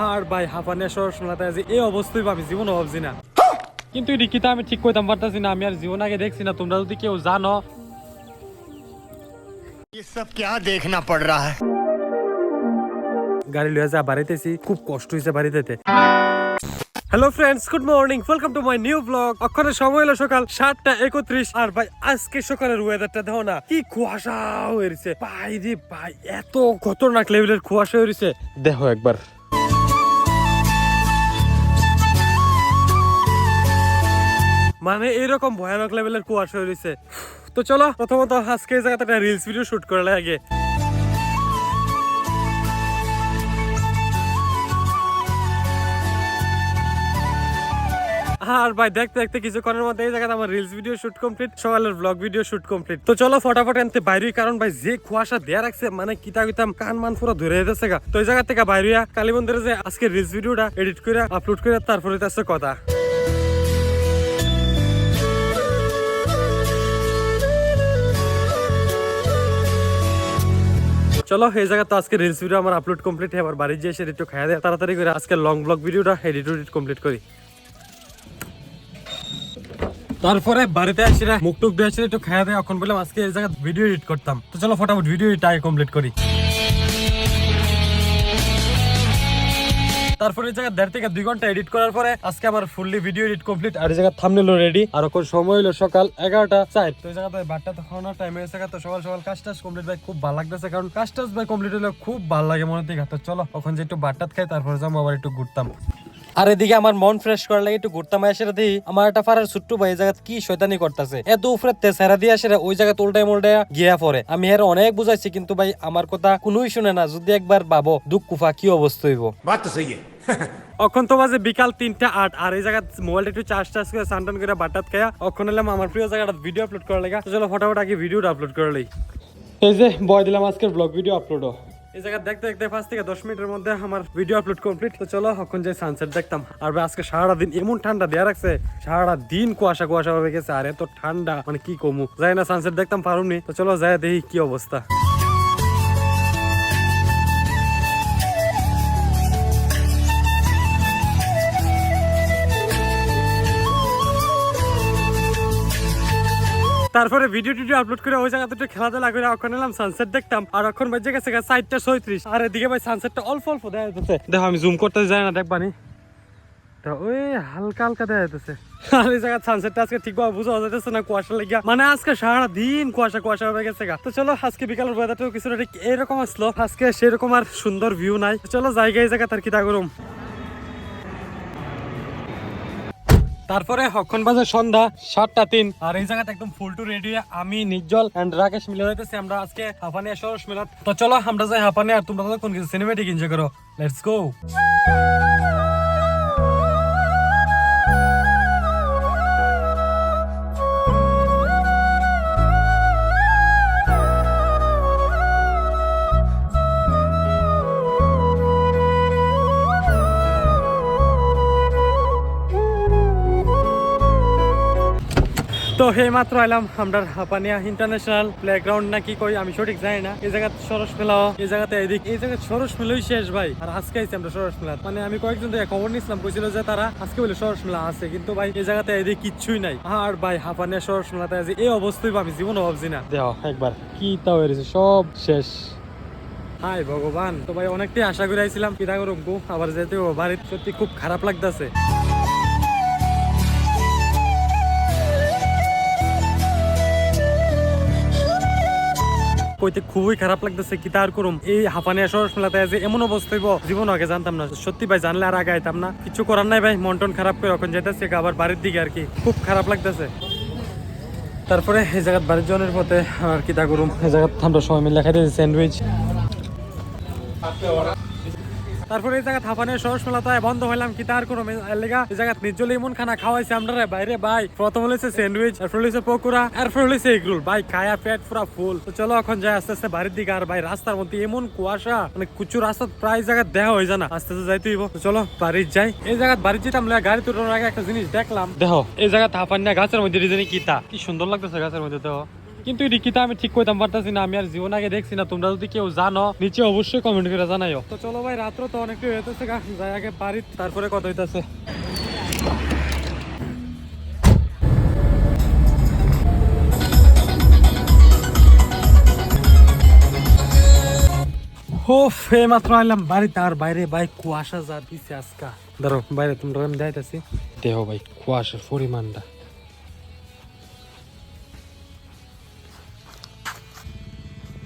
আর ভাই হাফানে শোনাতে আছে এই অবস্থায় আমি জীবন ভাবছি না। কিন্তু রিকিতা আমি ঠিক কইতাম পারতাছি না আমি আর জীবন আগে দেখছি না তোমরা যদি কেউ জানো। সব কে দেখনা পড় রা হ্যাঁ গাড়ি লয়ে যা বাড়িতেছি খুব কষ্ট হইছে বাড়িতেতে। Hello friends good morning welcome to my new vlog অক্ষরে সময় হলো সকাল সাতটা একত্রিশ আর ভাই আজকে সকালের ওয়েদারটা দেখো না কি কুয়াশা হয়েছে ভাই রে ভাই এত খতরনাক লেভেলের কুয়াশা হয়েছে দেখো একবার। মানে এরকম ভয়ানক লেভেলের কুয়াশা হয়েছে তো চলো, প্রথমত আজকে এই জায়গাতে একটা রিলস ভিডিও শুট করে লাগে। আর ভাই, দেখতে দেখতে কিছুক্ষণের মধ্যে এই জায়গাতে আমার রিলস ভিডিও শুট কমপ্লিট সকালের ব্লগ ভিডিও শুট কমপ্লিট তো চলো, ফটাফট আনতে বাইরে কারণ ভাই, যে কুয়াশা দেয়া রাখছে মানে কিতা কিতাম কান মান পুরো ধরে যেতেছে গা। তো এই জায়গা থেকে বাইরিয়া কালী মন্দিরে যে আজকে রিলস ভিডিওটা এডিট করে আপলোড করে তারপরে তার কথা। চলো, এই জায়গা তো আজকে রিলস ভিডিও আমার আপলোড কমপ্লিট এবার বাড়ি যে এসে একটু খাইয়া দেয়, তাড়াতাড়ি করে আজকে লং ব্লগ ভিডিওটা এডিট এডিট কমপ্লিট করি। তারপরে বাড়িতে আসি না, মুখ টুক দিয়ে একটু খাইয়া দেয়, এখন বললাম আজকে এই জায়গা ভিডিও এডিট করতাম। তো চলো, ফটাফট ভিডিও এডিট আগে কমপ্লিট করি। তারপরে এই জায়গা দেড় থেকে দুই ঘণ্টা এডিট করার পরে আজকে আমার ফুললি ভিডিও এডিট কমপ্লিট আর এই জায়গা থামনেল রেডি আর এখন সময় হলো সকাল এগারোটা চার। তো এই জায়গাতে বারটা তো খাওয়ানোর টাইম হয়েছে তো সকাল সকাল কাজ টাজ কমপ্লিট ভাই, খুব ভালো লাগতেছে কারণ কাজ টাজ ভাই কমপ্লিট হলে খুব ভালো লাগে মনে থেকে। তো চলো ওখানে যে একটু বারটাত খাই, তারপরে যাব আবার একটু ঘুরতাম। আর এদিকে আমার মন ফ্রেশ করার লাগে একটু ঘুরতাম এসে দিই। আমার একটা ফারার ছুট্টু ভাই জায়গা কি শয়তানি করতেছে। এত উপরে তেসারা দিয়ে আসে ওই জায়গা উল্টায় উল্টায় গিয়া পরে আমি এর অনেক বুঝাইছি কিন্তু ভাই আমার কথা কোনোই শুনে না। যদি একবার ভাবো দুঃখ কুফা কি অবস্থা হইব? অখন তো বাজে বিকাল তিনটা আট আর এই জায়গা মোবাইল একটু চার্জ টার্জ করে সানটান করে বাটাত খায়া অখন এলাম আমার প্রিয় জায়গাটা ভিডিও আপলোড করা লাগা। চলো ফটাফট আগে ভিডিওটা আপলোড করে এই যে বয় দিলাম আজকের ব্লগ ভিডিও আপলোডও এই জায়গা দেখতে দেখতে পাঁচ থেকে দশ মিনিটের মধ্যে আমার ভিডিও আপলোড কমপ্লিট তো চলো, এখন যে সানসেট দেখতাম। আর আজকে সারাদিন দিন এমন ঠান্ডা দেয়া রাখছে, সারাদিন দিন কুয়াশা কুয়াশা হয়ে গেছে। আর, এত ঠান্ডা মানে কি কমু? যাই না সানসেট দেখতাম পারুমনি তো চলো, যাই দেখি কি অবস্থা। তারপরে ভিডিও টিডিও আপলোড করে ওই জায়গাতে একটু খেলাধুলা করে এখন এলাম সানসেট দেখতাম, আর এখন বেজে গেছে সাইডটা ছয়ত্রিশ। আর এদিকে ভাই সানসেটটা অল্প অল্প দেখা যাচ্ছে দেখো, আমি জুম করতে যাই না দেখবানি তো ওই হালকা হালকা দেখা আর এই সানসেটটা আজকে না কুয়াশা লেগে মানে আজকে কুয়াশা কুয়াশা হয়ে গেছে তো চলো এরকম সেরকম আর সুন্দর ভিউ নাই। চলো জায়গায় জায়গা তার কিতা করুম। তারপরে হক্ষণ বাজে সন্ধ্যা সাতটা তিন। আর এই জায়গাতে একদম ফুল টু রেডি আমি, নির্জল এন্ড রাকেশ মিলে হইতেছি আমরা আজকে হাফানিয়া সরস মেলা তো চলো, আমরা যাই হাফানিয়া আর তোমরা কোন কিছু সিনেমেটিক এনজয় করো। লেটস গো তো হে মাত্র আইলাম আমরা হাপানিয়া ইন্টারন্যাশনাল প্লেগ্রাউন্ড না কি কই আমি সঠিক জানি না। এই জায়গা সরস মেলা এই জায়গাতে এদিক এই জায়গায় সরস মেলাই শেষ ভাই। আর আজকে আইছি আমরা সরস মেলা মানে আমি কয়েকজন থেকে খবর নিছিলাম কইছিল যে তারা আজকে বলে সরস মেলা আছে কিন্তু ভাই এই জায়গাতে এদিক কিচ্ছুই নাই। আর ভাই হাপানিয়া সরস মেলাতে আজ এই অবস্থায় আমি জীবনে ভাবছি না। দেহ একবার। কি তাও হয়েছে সব শেষ। হাই ভগবান। তো ভাই অনেকটাই আশা করে আইছিলাম কিনা করুম গো আবার যেতে বাড়িতে। সত্যি খুব খারাপ লাগতেছে। কইতে খুবই খারাপ লাগতেছে, কি তার করুম? এই হাফানিয়া সরস মেলাতে যে এমন অবস্থা হইব জীবন আগে জানতাম না। সত্যি ভাই, জানলে আর আগে আইতাম না। কিছু করার নাই ভাই মন টন খারাপ করে এখন যাইতেছে আবার বাড়ির দিকে আর কি খুব খারাপ লাগতেছে। তারপরে এই জায়গাত বাড়ির জনের পথে আর কি তা করুম? এই জায়গাত আমরা সবাই মিলে খাইতে স্যান্ডউইচ। তারপরে এই জায়গা থাপানের তাই বন্ধ হইলাম কি তার কোনো লেগা? এই জায়গা নির্জল এমন খানা খাওয়াইছে আমরা বাইরে ভাই। প্রথম হলেছে স্যান্ডউইচ এরপর হলেছে পকোড়া এরপর হলেছে এগরোল। ভাই খায়া পেট পুরা ফুল। তো চলো এখন যাই আস্তে আস্তে বাড়ির দিকে আর ভাই রাস্তার মধ্যে এমন কুয়াশা মানে কুচু রাস্তা প্রায় জায়গা দেখা হয়ে জানা আস্তে আস্তে যাইতে হইব। তো চলো বাড়ির যাই। এই জায়গা বাড়ি যেতাম গাড়ি তোলার আগে একটা জিনিস দেখলাম। দেখো। এই জায়গা থাপান না গাছের মধ্যে কি তা। কি সুন্দর লাগতেছে গাছের মধ্যে দেখো। কিন্তু রিকিটা আমি ঠিক কইতাম, পারতাছি না, আমি আর জীবন আগে দেখছি না। তোমরা যদি কেউ জানো, নিচে অবশ্যই কমেন্ট করে জানাইও। তো চলো ভাই, রাত্র তো অনেকটা হইতেছে যাই আগে বাড়ি তারপরে কত হইতাছে। ও ফে মাত্র আইলাম বাড়িতে, আর বাইরে ভাই কুয়াশা যা দিছে আজকা। ধরো, বাইরে তোমরা আমি যাইতেছি। দেহ ভাই, কুয়াশার পরিমাণটা।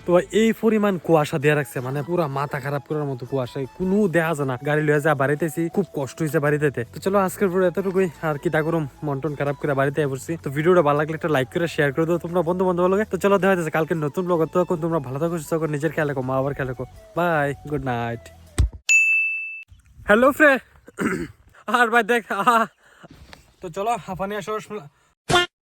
তো এই পরিমাণ কুয়াশা দেয়া রাখছে মানে পুরা মাথা খারাপ করার মতো কুয়াশা। কোনো দেখা যায় না। গাড়ি লয়ে যা বাড়িতেছি খুব কষ্ট হয়েছে বাড়িতে। তো চলো, আজকের পুরো এতটুকুই। আর কি তা মন টন খারাপ করে বাড়িতে বসছি তো ভিডিওটা ভালো লাগলে একটা লাইক করে শেয়ার করে দাও তোমরা বন্ধু বান্ধব লাগে। তো চলো, দেখা যাচ্ছে কালকে নতুন ব্লগ তখন তোমরা ভালো থাকো, সুস্থ থাকো, নিজের খেয়াল রাখো, মা আবার খেয়াল রাখো। বাই গুড নাইট হ্যালো ফ্রে আর ভাই, দেখ, আহা। তো চলো হাফানি আসো